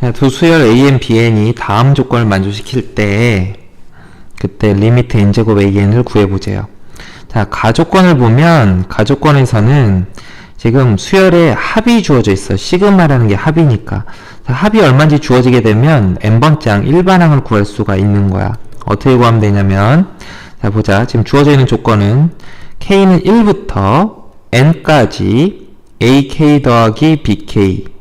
자, 두 수열 AN, BN이 다음 조건을 만족시킬 때 그때 리미트 n제곱 AN을 구해보세요. 자, 가조건을 보면 가조건에서는 지금 수열에 합이 주어져 있어. 시그마라는 게 합이니까. 자, 합이 얼마인지 주어지게 되면 n번장 일반항을 구할 수가 있는 거야. 어떻게 구하면 되냐면 자, 보자. 지금 주어져 있는 조건은 k는 1부터 n까지 ak 더하기 bk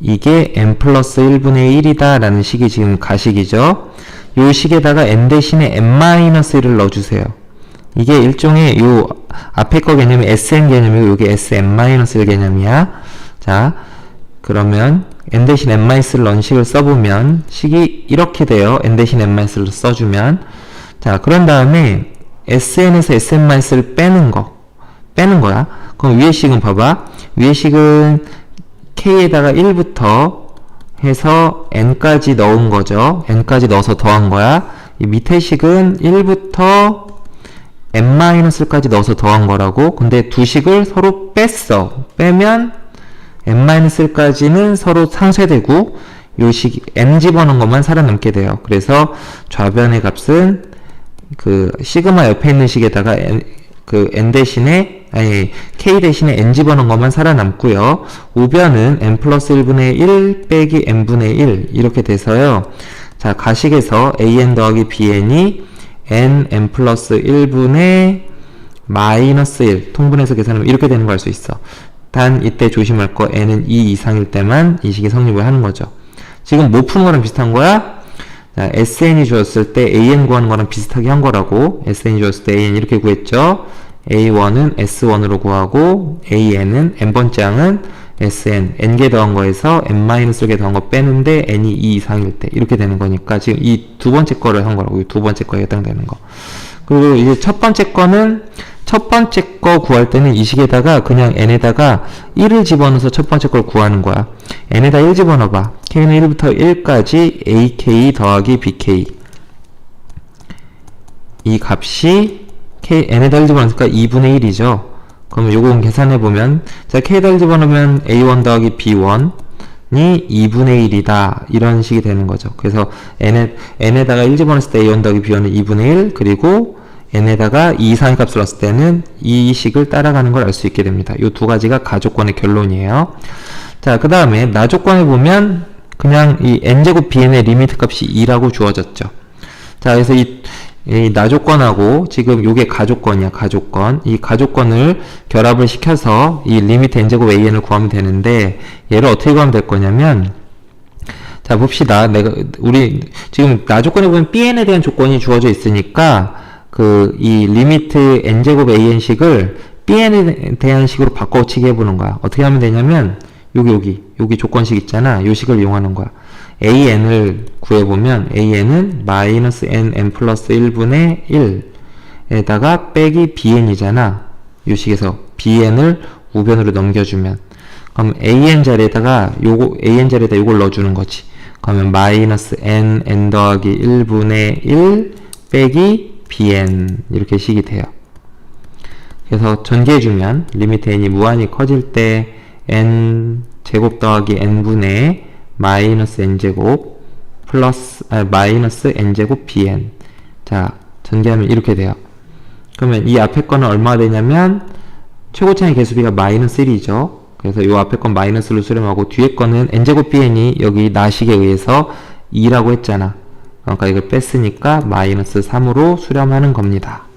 이게 n 플러스 1분의 1이다 라는 식이 지금 가식이죠. 요 식에다가 n 대신에 n-1을 넣어주세요. 이게 일종의 요 앞에 거 개념이 sn 개념이고 이게 sn-1 개념이야. 자, 그러면 n 대신 n-를 넣은 식을 써보면 식이 이렇게 돼요. n 대신 n-를 써주면 자, 그런 다음에 sn에서 sn-를 빼는 거 빼는 거야. 그럼 위의 식은 봐봐. 위의 식은 k에다가 1부터 해서 n까지 넣은 거죠. n까지 넣어서 더한 거야. 이 밑에 식은 1부터 n-까지 넣어서 더한 거라고. 근데 두 식을 서로 뺐어. 빼면 n-까지는 서로 상쇄되고 요식 n 집어넣은 것만 살아남게 돼요. 그래서 좌변의 값은 그 시그마 옆에 있는 식에다가 그 n 대신에 아니 k 대신에 n 집어넣은 것만 살아남고요. 우변은 n 플러스 1분의 1 빼기 n분의 1 이렇게 돼서요. 자 가식에서 an 더하기 bn이 n n 플러스 1분의 마이너스 1 통분해서 계산하면 이렇게 되는 걸 알 수 있어. 단 이때 조심할 거 n은 2 이상일 때만 이 식이 성립을 하는 거죠. 지금 못 푸는 거랑 비슷한 거야? 자, SN이 주었을 때 AN 구하는 거랑 비슷하게 한 거라고. SN이 주었을 때 AN 이렇게 구했죠. A1은 S1으로 구하고 AN은 n번째 항은 SN, n개 더한 거에서 n-개 더한 거 빼는데 n이 2 이상일 때 이렇게 되는 거니까 지금 이 두 번째 거를 한 거라고. 이 두 번째 거에 해당되는 거. 그리고 이제 첫 번째 거는 첫 번째 거 구할 때는 이 식에다가 그냥 n에다가 1을 집어넣어서 첫 번째 걸 구하는 거야. n에다 1 집어넣어봐. k는 1부터 1까지 ak 더하기 bk 이 값이 k, n에다 1 집어넣으니까 2분의 1이죠. 그러면 요거 계산해보면 자 k에다 1 집어넣으면 a1 더하기 b1 이 2분의 1이다. 이런 식이 되는 거죠. 그래서 n에, n에다가 1 집어넣었을 때 a1 더하기 b1은 2분의 1 그리고 n에다가 2 이상의 값을 넣었을 때는 이 식을 따라가는 걸 알 수 있게 됩니다. 이 두 가지가 가조건의 결론이에요. 자, 그 다음에 나조건에 보면 그냥 이 n제곱 bn의 리미트 값이 2라고 주어졌죠. 자, 그래서 이, 이 나조건하고 지금 요게 가조건이야, 가조건. 이 가조건을 결합을 시켜서 이 리미트 n제곱 an을 구하면 되는데 얘를 어떻게 구하면 될 거냐면 자, 봅시다. 내가 우리 지금 나조건에 보면 bn에 대한 조건이 주어져 있으니까 그 이 리미트 n제곱 an식을 bn에 대한 식으로 바꿔치기 해보는 거야. 어떻게 하면 되냐면 여기 여기 여기 조건식 있잖아. 요 식을 이용하는 거야. an을 구해보면 an은 마이너스 n n 플러스 1분의 1에다가 빼기 bn이잖아. 요 식에서 bn을 우변으로 넘겨주면 그럼 an 자리에다가 요거 an 자리에다 요걸 넣어주는 거지. 그러면 마이너스 n n 더하기 1분의 1 빼기 bn 이렇게 식이 돼요. 그래서 전개해주면 리미트 n이 무한히 커질 때 n 제곱 더하기 n분의 마이너스 n제곱 플러스 아, 마이너스 n제곱 bn 자 전개하면 이렇게 돼요. 그러면 이 앞에 거는 얼마가 되냐면 최고차의 개수비가 마이너스 1이죠. 그래서 이 앞에 건 마이너스로 수렴하고 뒤에 거는 n제곱 bn이 여기 나식에 의해서 2라고 했잖아. 그러니까 이걸 뺐으니까 마이너스 3으로 수렴하는 겁니다.